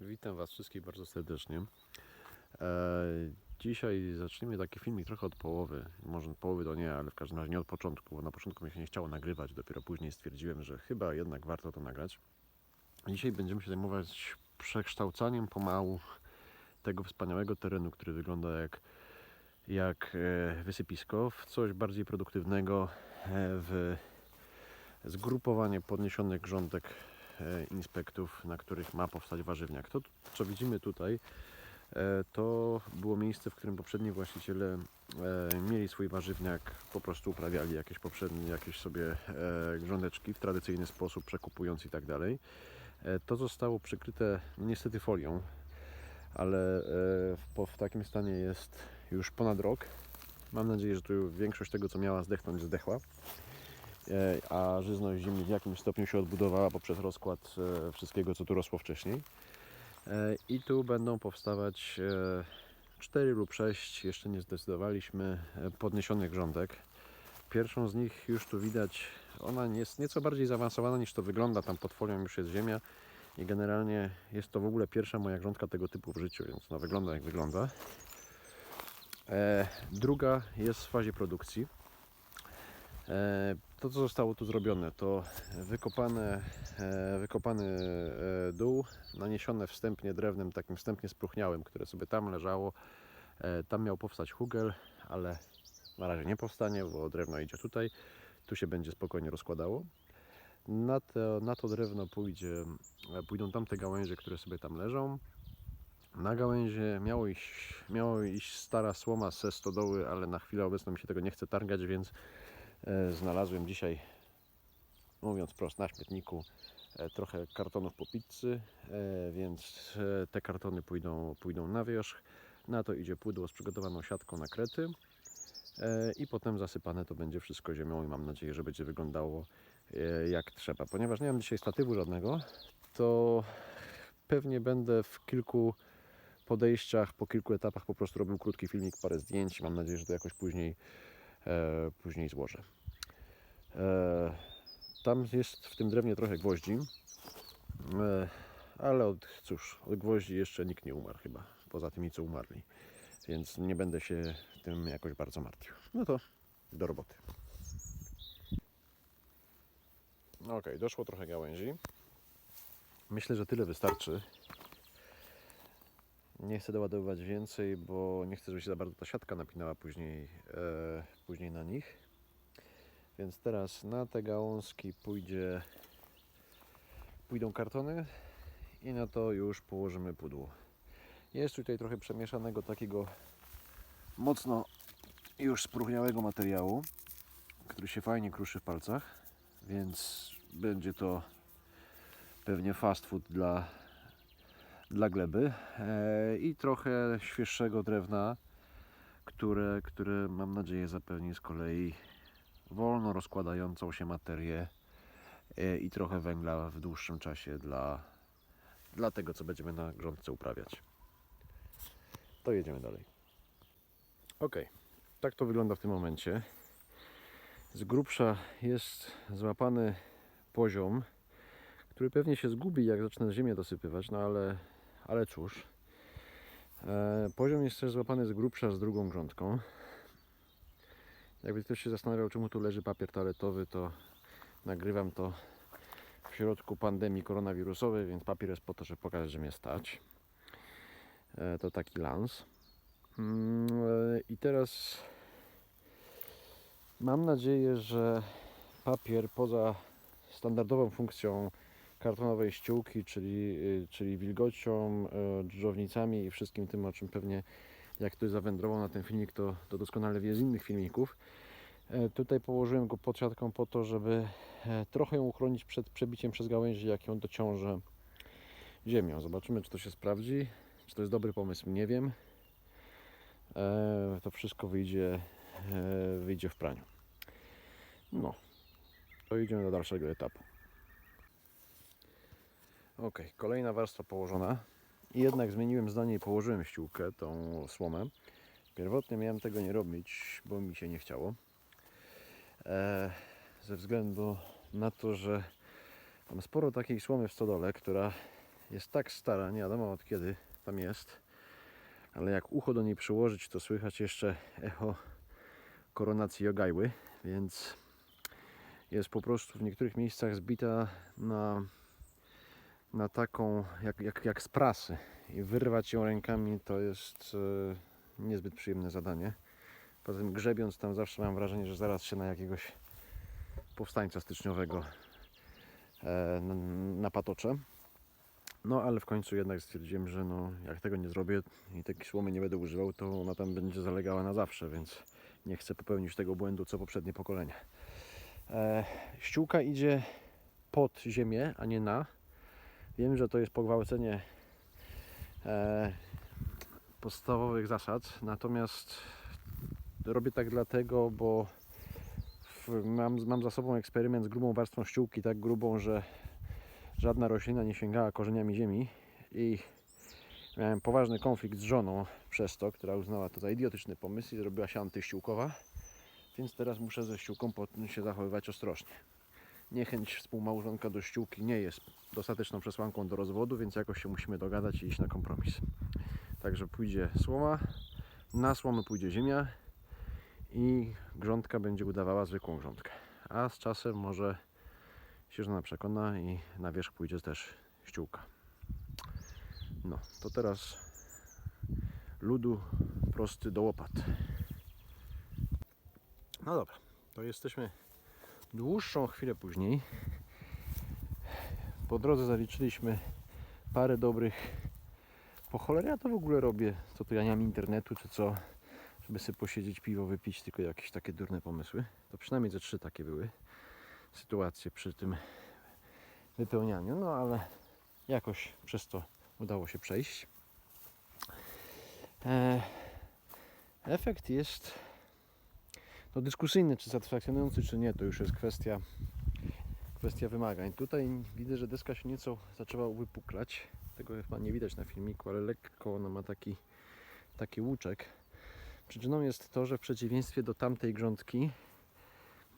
Witam Was wszystkich bardzo serdecznie. E, dzisiaj zaczniemy taki filmik trochę od połowy. Może od połowy to nie, ale w każdym razie nie od początku, bo na początku mi się nie chciało nagrywać. Dopiero później stwierdziłem, że chyba jednak warto to nagrać. Dzisiaj będziemy się zajmować przekształcaniem pomału tego wspaniałego terenu, który wygląda jak, jak e, wysypisko, w coś bardziej produktywnego, e, w zgrupowanie podniesionych grządek inspektów, na których ma powstać warzywniak. To, co widzimy tutaj, e, to było miejsce, w którym poprzedni właściciele e, mieli swój warzywniak, po prostu uprawiali jakieś poprzednie, jakieś sobie e, grządeczki w tradycyjny sposób, przekupując i tak dalej. E, To zostało przykryte niestety folią, ale e, w takim stanie jest już ponad rok. Mam nadzieję, że tu większość tego, co miała zdechnąć, zdechła. E, a żyzność ziemi w jakimś stopniu się odbudowała poprzez rozkład e, wszystkiego, co tu rosło wcześniej. E, I tu będą powstawać 4 lub 6, jeszcze nie zdecydowaliśmy, podniesionych grządek. Pierwszą z nich już tu widać, ona jest nieco bardziej zaawansowana niż to wygląda, tam pod folią już jest ziemia i generalnie jest to w ogóle pierwsza moja grządka tego typu w życiu, więc no wygląda jak wygląda. Druga jest w fazie produkcji. E, To, co zostało tu zrobione, to wykopane, e, wykopany e, dół, naniesione wstępnie drewnem, takim wstępnie spróchniałym, które sobie tam leżało. Tam miał powstać hugel, ale na razie nie powstanie, bo drewno idzie tutaj. Tu się będzie spokojnie rozkładało. Na to, na to drewno pójdzie, pójdą tamte gałęzie, które sobie tam leżą. Na gałęzie miało iść, miało iść stara słoma ze stodoły, ale na chwilę obecną mi się tego nie chce targać, więc Znalazłem dzisiaj, mówiąc prosto, na śmietniku e, trochę kartonów po pizzy, e, więc e, te kartony pójdą, pójdą na wierzch. Na to idzie pudło z przygotowaną siatką na krety e, i potem zasypane to będzie wszystko ziemią i mam nadzieję, że będzie wyglądało e, jak trzeba. Ponieważ nie mam dzisiaj statywu żadnego, to pewnie będę w kilku podejściach, po kilku etapach po prostu robił krótki filmik, parę zdjęć. Mam nadzieję, że to jakoś później e, później złożę. E, tam jest w tym drewnie trochę gwoździ, e, ale od, cóż, od gwoździ jeszcze nikt nie umarł chyba, poza tymi co umarli, więc nie będę się tym jakoś bardzo martwił. No to do roboty. Ok, doszło trochę gałęzi. Myślę, że tyle wystarczy. Nie chcę doładowywać więcej, bo nie chcę, żeby się za bardzo ta siatka napinała później, e, później na nich. Więc teraz na te gałązki pójdzie, pójdą kartony i na to już położymy pudło. Jest tutaj trochę przemieszanego takiego mocno już spróchniałego materiału, który się fajnie kruszy w palcach, więc będzie to pewnie fast food dla dla gleby e, i trochę świeższego drewna, które, które mam nadzieję zapewni z kolei wolno rozkładającą się materię e, i trochę węgla w dłuższym czasie dla, dla tego, co będziemy na grządce uprawiać. To jedziemy dalej. Ok, tak to wygląda w tym momencie. Z grubsza jest złapany poziom, który pewnie się zgubi, jak zacznę ziemię dosypywać, no ale, ale cóż. E, poziom jest też złapany z grubsza z drugą grządką. Jakby ktoś się zastanawiał, czemu tu leży papier toaletowy, to nagrywam to w środku pandemii koronawirusowej, więc papier jest po to, żeby pokazać, że mnie stać. E, to taki lans. Mm, e, I teraz mam nadzieję, że papier poza standardową funkcją kartonowej ściółki, czyli, y, czyli wilgocią, y, dżdżownicami i wszystkim tym, o czym pewnie jak ktoś zawędrował na ten filmik, to, to doskonale wie z innych filmików. E, Tutaj położyłem go pod siatką po to, żeby e, trochę ją uchronić przed przebiciem przez gałęzi, jak ją dociążę ziemią. Zobaczymy, czy to się sprawdzi. Czy to jest dobry pomysł, nie wiem. E, To wszystko wyjdzie, wyjdzie w praniu. No, to idziemy do dalszego etapu. Ok, kolejna warstwa położona. I jednak zmieniłem zdanie i położyłem ściółkę, tą słomę. Pierwotnie miałem tego nie robić, bo mi się nie chciało. E, ze względu na to, że mam sporo takiej słomy w stodole, która jest tak stara, nie wiadomo od kiedy tam jest, ale jak ucho do niej przyłożyć, to słychać jeszcze echo koronacji Jogajły, więc jest po prostu w niektórych miejscach zbita na, na taką, jak, jak, jak z prasy i wyrwać ją rękami to jest e, niezbyt przyjemne zadanie. Poza tym grzebiąc tam zawsze mam wrażenie, że zaraz się na jakiegoś powstańca styczniowego e, napatoczę. No ale w końcu jednak stwierdziłem, że no, jak tego nie zrobię i takiej słomy nie będę używał, to ona tam będzie zalegała na zawsze, więc nie chcę popełnić tego błędu co poprzednie pokolenia. E, ściółka idzie pod ziemię, a nie na. Wiem, że to jest pogwałcenie e, podstawowych zasad, natomiast robię tak dlatego, bo w, mam, mam za sobą eksperyment z grubą warstwą ściółki, tak grubą, że żadna roślina nie sięgała korzeniami ziemi i miałem poważny konflikt z żoną przez to, która uznała to za idiotyczny pomysł i zrobiła się antyściółkowa, więc teraz muszę ze ściółką się zachowywać ostrożnie. Niechęć współmałżonka do ściółki nie jest dostateczną przesłanką do rozwodu, więc jakoś się musimy dogadać i iść na kompromis. Także pójdzie słoma, na słomę pójdzie ziemia i grządka będzie udawała zwykłą grządkę. A z czasem może się żona przekona i na wierzch pójdzie też ściółka. No, to teraz ludu prosty do łopat. No dobra, to jesteśmy dłuższą chwilę później. Po drodze zaliczyliśmy parę dobrych. Po cholerę ja to w ogóle robię. Co to ja nie mam internetu, czy co? Żeby sobie posiedzieć, piwo wypić, tylko jakieś takie durne pomysły. To przynajmniej ze trzy takie były sytuacje przy tym wypełnianiu, no ale jakoś przez to udało się przejść. E, efekt jest no, dyskusyjny, czy satysfakcjonujący, czy nie, to już jest kwestia, kwestia wymagań. Tutaj widzę, że deska się nieco zaczęła uwypuklać. Tego chyba nie widać na filmiku, ale lekko ona ma taki, taki łuczek. Przyczyną jest to, że w przeciwieństwie do tamtej grządki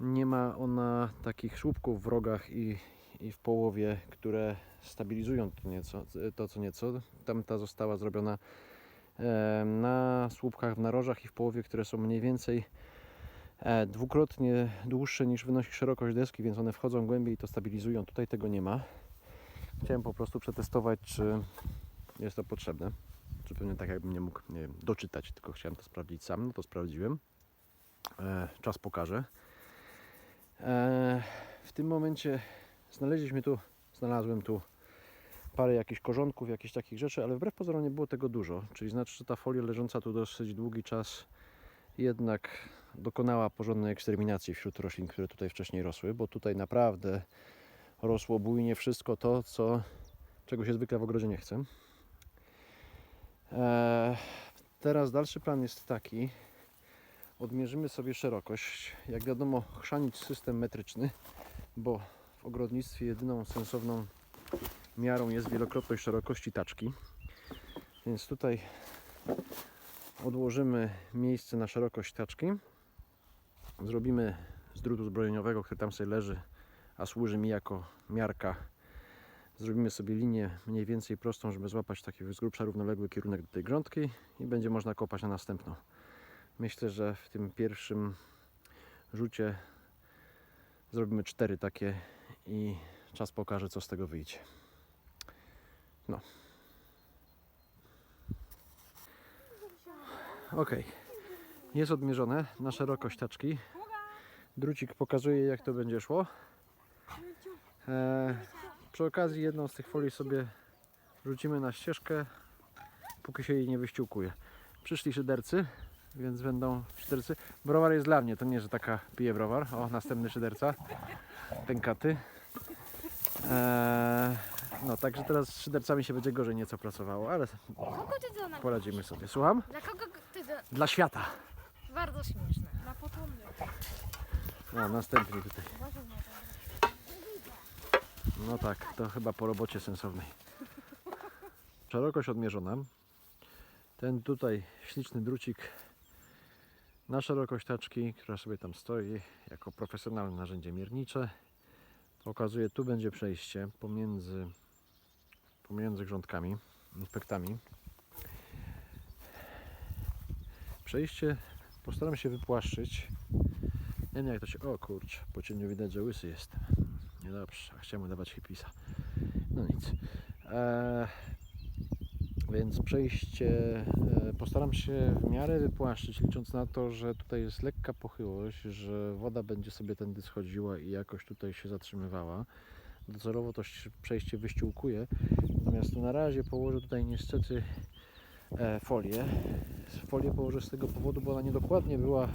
nie ma ona takich słupków w rogach i, i w połowie, które stabilizują to, nieco, to co nieco. Tamta została zrobiona e, na słupkach w narożach i w połowie, które są mniej więcej dwukrotnie dłuższe niż wynosi szerokość deski, więc one wchodzą głębiej i to stabilizują. Tutaj tego nie ma. Chciałem po prostu przetestować, czy jest to potrzebne. Czy pewnie tak jakbym nie mógł nie wiem, doczytać, tylko chciałem to sprawdzić sam. No to sprawdziłem. E, czas pokaże. E, w tym momencie znaleźliśmy tu, znalazłem tu parę jakichś korzonków, jakichś takich rzeczy, ale wbrew pozorom nie było tego dużo. Czyli znaczy, że ta folia leżąca tu dosyć długi czas jednak dokonała porządnej eksterminacji wśród roślin, które tutaj wcześniej rosły, bo tutaj naprawdę rosło bujnie wszystko to, co, czego się zwykle w ogrodzie nie chce. E, teraz dalszy plan jest taki, odmierzymy sobie szerokość. Jak wiadomo, chrzanić system metryczny, bo w ogrodnictwie jedyną sensowną miarą jest wielokrotność szerokości taczki. Więc tutaj odłożymy miejsce na szerokość taczki. Zrobimy z drutu zbrojeniowego, który tam sobie leży, a służy mi jako miarka. Zrobimy sobie linię mniej więcej prostą, żeby złapać taki z grubsza równoległy kierunek do tej grządki i będzie można kopać na następną. Myślę, że w tym pierwszym rzucie zrobimy cztery takie i czas pokaże, co z tego wyjdzie. No. Ok. Jest odmierzone na szerokość taczki. Drucik pokazuje, jak to będzie szło. E, przy okazji jedną z tych folii sobie rzucimy na ścieżkę, póki się jej nie wyściółkuje. Przyszli szydercy, więc będą szydercy. Browar jest dla mnie, to nie, że taka pije browar. O, następny szyderca. Pękaty. Eee, no, także teraz z szydercami się będzie gorzej nieco pracowało, ale poradzimy sobie. Słucham? Dla kogo ty to... Dla świata. Bardzo śmieszne. Dla potomnych. No, następny tutaj. Na. No tak, to chyba po robocie sensownej. Szerokość odmierzona. Ten tutaj śliczny drucik na szerokość taczki, która sobie tam stoi jako profesjonalne narzędzie miernicze. Pokazuje, tu będzie przejście pomiędzy pomiędzy grządkami, inspektami. Przejście postaram się wypłaszczyć. Nie wiem jak to się... O kurczę, po cieniu widać, że łysy jestem. Niedobrze, a chciałem dawać hipisa. No nic. Eee, więc przejście e, postaram się w miarę wypłaszczyć, licząc na to, że tutaj jest lekka pochyłość, że woda będzie sobie tędy schodziła i jakoś tutaj się zatrzymywała. Docelowo to przejście wyściółkuje, natomiast na razie położę tutaj niestety e, folię. Folię położę z tego powodu, bo ona niedokładnie była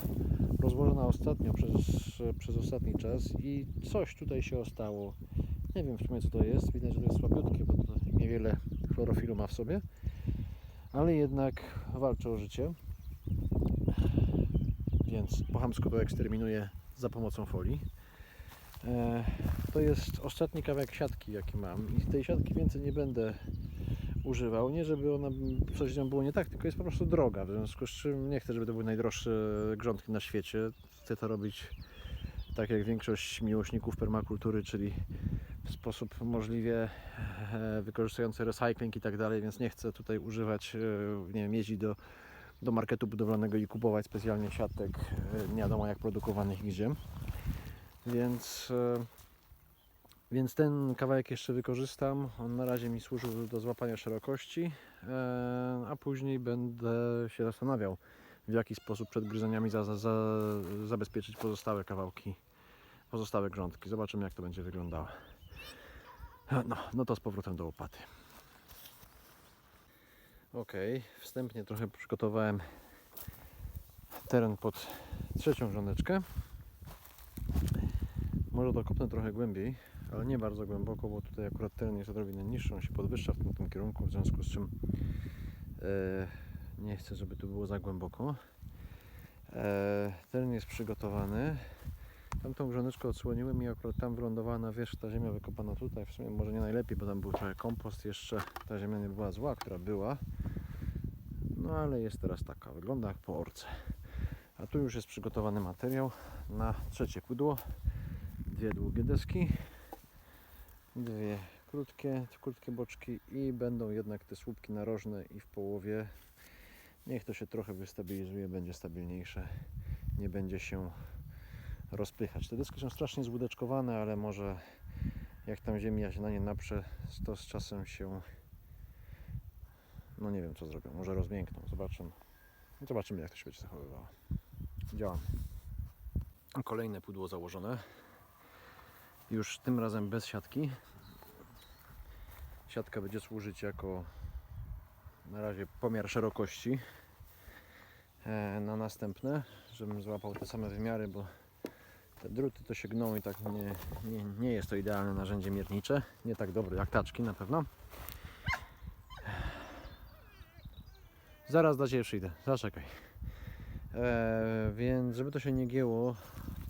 rozłożona ostatnio przez, przez ostatni czas i coś tutaj się ostało. Nie wiem w sumie co to jest, widać, że to jest słabiutkie, bo to niewiele chlorofilu ma w sobie, ale jednak walczy o życie. Więc po chamsku to eksterminuję za pomocą folii. E, to jest ostatni kawałek siatki jaki mam i tej siatki więcej nie będę używał. Nie żeby ona coś nią było nie tak, tylko jest po prostu droga, w związku z czym nie chcę, żeby to były najdroższe grządki na świecie. Chcę to robić tak jak większość miłośników permakultury, czyli w sposób możliwie e, wykorzystujący recycling i tak dalej, więc nie chcę tutaj używać, e, nie wiem, jeździć do, do marketu budowlanego i kupować specjalnie siatek, e, nie wiadomo jak produkowanych gdzie. Więc, więc ten kawałek jeszcze wykorzystam. On na razie mi służył do złapania szerokości, e, a później będę się zastanawiał, w jaki sposób przed gryzeniami za, za, za, zabezpieczyć pozostałe kawałki, pozostałe grządki. Zobaczymy, jak to będzie wyglądało. No, no to z powrotem do łopaty. Ok, wstępnie trochę przygotowałem teren pod trzecią rządeczkę. Może to kopnę trochę głębiej, ale nie bardzo głęboko, bo tutaj akurat teren jest odrobinę niższy, on się podwyższa w tym, kierunku, w związku z czym e, nie chcę, żeby tu było za głęboko. E, teren jest przygotowany. Tamtą grzoneczkę odsłoniłem i akurat tam wylądowała na wierzch ta ziemia wykopana tutaj. W sumie może nie najlepiej, bo tam był trochę kompost jeszcze. Ta ziemia nie była zła, która była. No ale jest teraz taka, wygląda jak po orce. A tu już jest przygotowany materiał na trzecie pudło. Dwie długie deski, dwie krótkie, krótkie boczki i będą jednak te słupki narożne i w połowie. Niech to się trochę wystabilizuje, będzie stabilniejsze. Nie będzie się rozpychać. Te deski są strasznie złudeczkowane, ale może jak tam ziemia się na nie naprze, to z czasem się no nie wiem co zrobią, może rozmiękną, zobaczymy. Zobaczymy jak to się będzie zachowywało. Działam. Kolejne pudło założone. Już tym razem bez siatki. Siatka będzie służyć jako na razie pomiar szerokości e, na następne, żebym złapał te same wymiary, bo te druty to się gną i tak nie, nie, nie jest to idealne narzędzie miernicze. Nie tak dobre jak taczki na pewno. Zaraz do Ciebie przyjdę, zaczekaj. E, więc żeby to się nie gięło,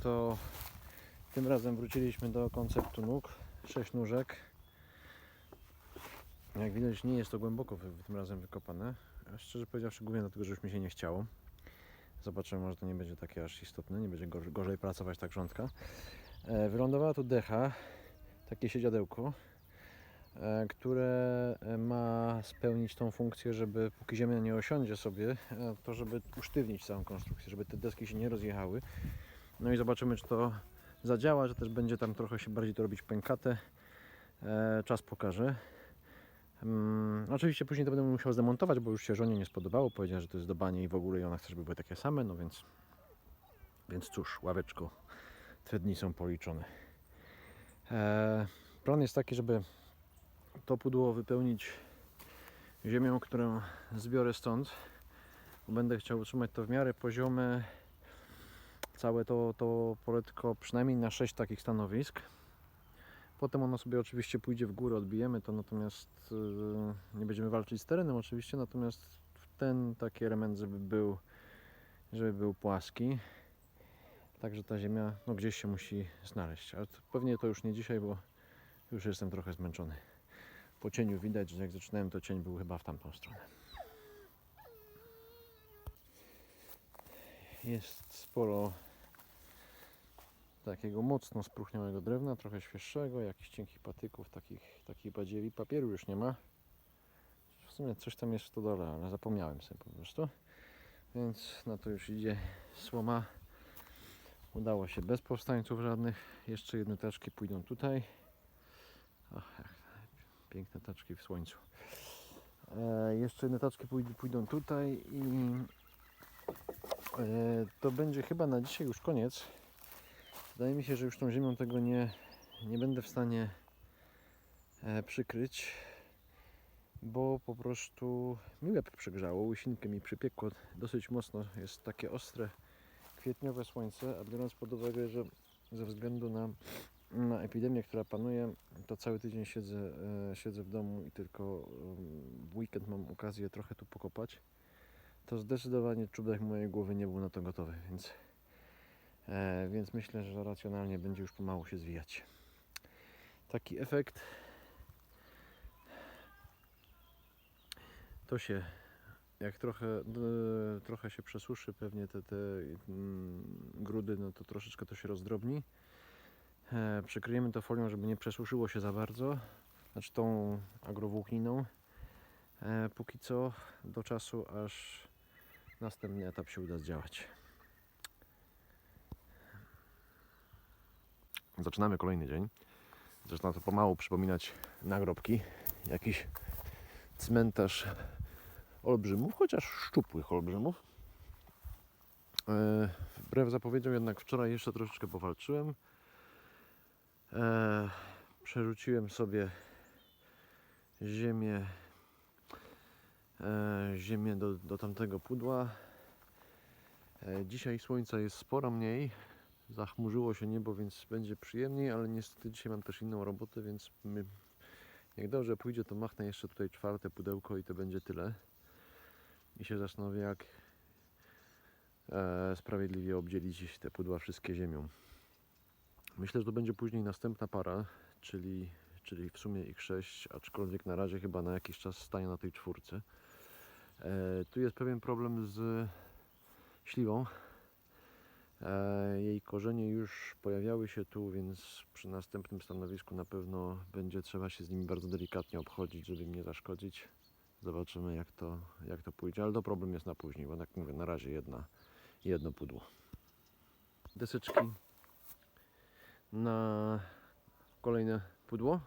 to tym razem wróciliśmy do konceptu nóg. Sześć nóżek. Jak widać nie jest to głęboko tym razem wykopane. A szczerze powiedziawszy głównie dlatego, że już mi się nie chciało. Zobaczymy, może to nie będzie takie aż istotne, nie będzie gorzej, pracować ta grządka. E, wylądowała tu decha, takie siedziadełko, e, które e, ma spełnić tą funkcję, żeby póki ziemia nie osiądzie sobie, to żeby usztywnić całą konstrukcję, żeby te deski się nie rozjechały. No i zobaczymy, czy to zadziała, że też będzie tam trochę się bardziej to robić pękate. E, czas pokaże. Mm, oczywiście później to będę musiał zdemontować, bo już się żonie nie spodobało. Powiedziała, że to jest do bani i w ogóle i ona chce, żeby były takie same, no więc więc cóż, ławeczko, te dni są policzone. E, plan jest taki, żeby to pudło wypełnić ziemią, którą zbiorę stąd. Będę chciał utrzymać to w miarę poziome. Całe to, to poletko przynajmniej na 6 takich stanowisk. Potem ono sobie oczywiście pójdzie w górę, odbijemy to, natomiast yy, nie będziemy walczyć z terenem oczywiście, natomiast ten taki element, żeby był, żeby był płaski. Także ta ziemia no, gdzieś się musi znaleźć. Ale to, pewnie to już nie dzisiaj, bo już jestem trochę zmęczony. Po cieniu widać, że jak zaczynałem, to cień był chyba w tamtą stronę. Jest sporo takiego mocno spróchniałego drewna, trochę świeższego, jakichś cienkich patyków, takich, takich badziewi. Papieru już nie ma. sumie coś tam jest w stodole, ale zapomniałem sobie po prostu. Więc na to już idzie słoma. Udało się bez powstańców żadnych. Jeszcze jedne taczki pójdą tutaj. Jak piękne taczki w słońcu. E, jeszcze jedne taczki pój- pójdą tutaj i e, to będzie chyba na dzisiaj już koniec. Wydaje mi się, że już tą ziemią tego nie, nie będę w stanie e, przykryć, bo po prostu mi łeb przegrzało, łysinkę mi przypiekło dosyć mocno. Jest takie ostre kwietniowe słońce, a biorąc pod uwagę, że ze względu na, na epidemię, która panuje, to cały tydzień siedzę, e, siedzę w domu i tylko w weekend mam okazję trochę tu pokopać, to zdecydowanie czubek mojej głowy nie był na to gotowy, więc, e, więc myślę, że racjonalnie będzie już pomału się zwijać. Taki efekt to się jak trochę, trochę się przesuszy pewnie te, te mm, grudy, no to troszeczkę to się rozdrobni. E, przykryjemy to folią, żeby nie przesuszyło się za bardzo, znaczy tą agrowłókniną. E, póki co do czasu, aż następny etap się uda zdziałać. Zaczynamy kolejny dzień. Zaczyna to pomału przypominać nagrobki. Jakiś cmentarz olbrzymów, chociaż szczupłych olbrzymów. E, wbrew zapowiedziom jednak wczoraj jeszcze troszeczkę powalczyłem. E, przerzuciłem sobie ziemię e, ziemię do, do tamtego pudła. Dzisiaj słońca jest sporo mniej. Zachmurzyło się niebo, więc będzie przyjemniej, ale niestety dzisiaj mam też inną robotę, więc my, jak dobrze pójdzie, to machnę jeszcze tutaj czwarte pudełko i to będzie tyle. I się zastanowię, jak e, sprawiedliwie obdzielić te pudła wszystkie ziemią. Myślę, że to będzie później następna para, czyli, czyli w sumie ich sześć, aczkolwiek na razie chyba na jakiś czas stanie na tej czwórce. E, tu jest pewien problem z śliwą. E, Jej korzenie już pojawiały się tu, więc przy następnym stanowisku na pewno będzie trzeba się z nimi bardzo delikatnie obchodzić, żeby im nie zaszkodzić. Zobaczymy jak to, jak to pójdzie, ale to problem jest na później, bo tak mówię, na razie jedna, jedno pudło. Deseczki na kolejne pudło.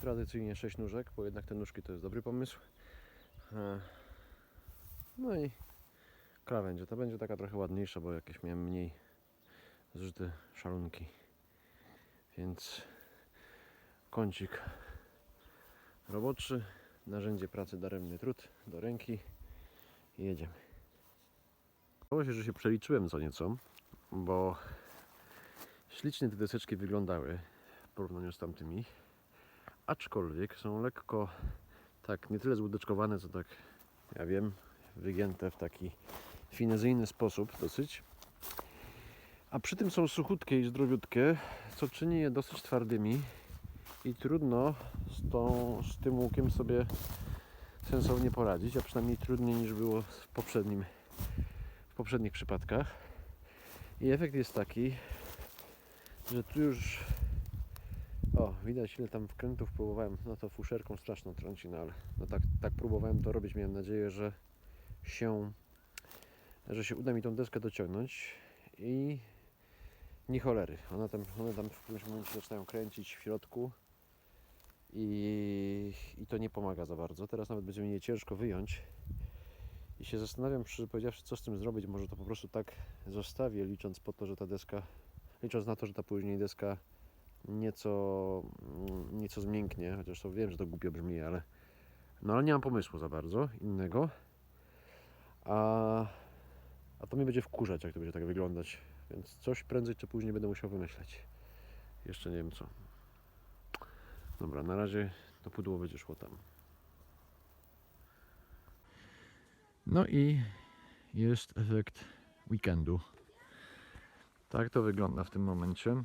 Tradycyjnie 6 nóżek, bo jednak te nóżki to jest dobry pomysł. E, No i krawędzie. To będzie taka trochę ładniejsza, bo jakieś miałem mniej zużyte szalunki. Więc kącik roboczy, narzędzie pracy daremny trud do ręki i jedziemy. Okazało się, że się przeliczyłem co nieco, bo ślicznie te deseczki wyglądały w porównaniu z tamtymi, aczkolwiek są lekko tak nie tyle złudeczkowane, co tak ja wiem, wygięte w taki finezyjny sposób dosyć. A przy tym są suchutkie i zdrowiutkie, co czyni je dosyć twardymi i trudno z, tą, z tym łukiem sobie sensownie poradzić, a przynajmniej trudniej niż było w, poprzednim, w poprzednich przypadkach. I efekt jest taki, że tu już o, widać ile tam wkrętów próbowałem, no to fuszerką straszną trącinę, ale no tak, tak próbowałem to robić, miałem nadzieję, że się że się uda mi tą deskę dociągnąć i nie cholery. One tam, one tam w którymś momencie zaczynają kręcić w środku i, i to nie pomaga za bardzo. Teraz nawet będzie mi je ciężko wyjąć i się zastanawiam, szczerze powiedziawszy, co z tym zrobić. Może to po prostu tak zostawię, licząc po to, że ta deska, licząc na to, że ta później deska nieco, nieco zmięknie, chociaż to wiem, że to głupio brzmi, ale no ale nie mam pomysłu za bardzo innego. A, a to mnie będzie wkurzać, jak to będzie tak wyglądać. Więc coś prędzej czy później będę musiał wymyśleć. Jeszcze nie wiem co. Dobra, na razie to pudło będzie szło tam. No i jest efekt weekendu. Tak to wygląda w tym momencie.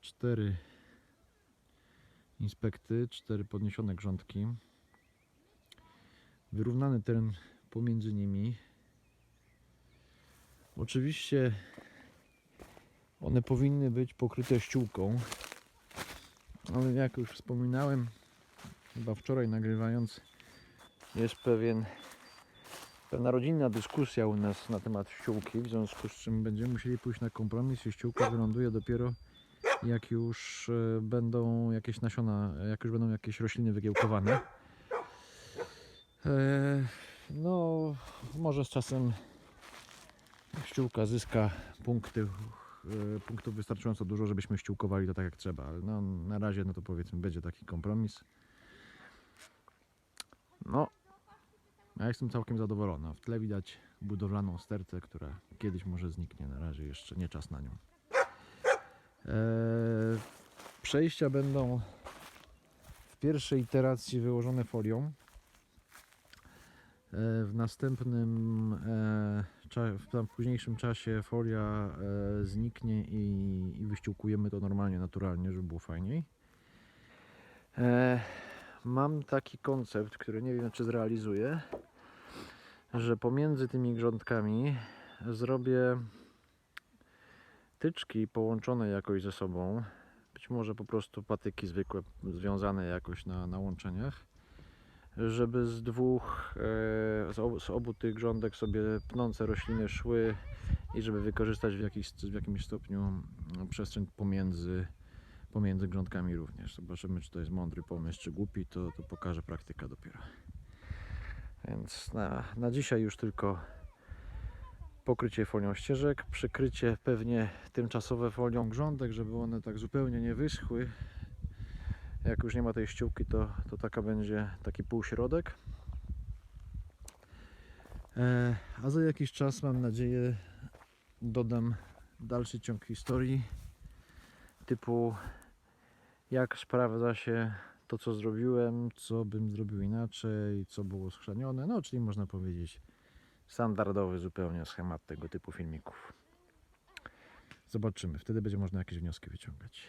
Cztery inspekty, cztery podniesione grządki. Wyrównany teren pomiędzy nimi. Oczywiście one powinny być pokryte ściółką, ale jak już wspominałem, chyba wczoraj nagrywając, jest pewien, pewna rodzinna dyskusja u nas na temat ściółki, w związku z czym będziemy musieli pójść na kompromis i ściółka wyląduje dopiero jak już e, będą jakieś nasiona, jak już będą jakieś rośliny wygiełkowane. E, No, może z czasem ściółka zyska punkty, e, punktów wystarczająco dużo, żebyśmy ściółkowali to tak jak trzeba, ale no, na razie no to powiedzmy będzie taki kompromis. No, ja jestem całkiem zadowolona. W tle widać budowlaną stertę, która kiedyś może zniknie. Na razie jeszcze nie czas na nią. Eee, przejścia będą w pierwszej iteracji wyłożone folią. Eee, w następnym, e, w późniejszym czasie folia e, zniknie i, i wyściółkujemy to normalnie, naturalnie, żeby było fajniej. Mam taki koncept, który nie wiem czy zrealizuję, że pomiędzy tymi grządkami zrobię tyczki połączone jakoś ze sobą. Być może po prostu patyki zwykłe, związane jakoś na, na łączeniach. Żeby z dwóch, e, z, obu, z obu tych grządek sobie pnące rośliny szły i żeby wykorzystać w, jakiś, w jakimś stopniu mm, przestrzeń pomiędzy, pomiędzy grządkami również. Zobaczymy, czy to jest mądry pomysł, czy głupi, to, to pokaże praktyka dopiero. Więc na, na dzisiaj już tylko pokrycie folią ścieżek, przykrycie pewnie tymczasowe folią grządek, żeby one tak zupełnie nie wyschły. Jak już nie ma tej ściółki, to, to taka będzie taki półśrodek. E, a za jakiś czas mam nadzieję dodam dalszy ciąg historii typu jak sprawdza się to co zrobiłem, co bym zrobił inaczej, co było schrzanione, no czyli można powiedzieć standardowy zupełnie schemat tego typu filmików. Zobaczymy, wtedy będzie można jakieś wnioski wyciągać.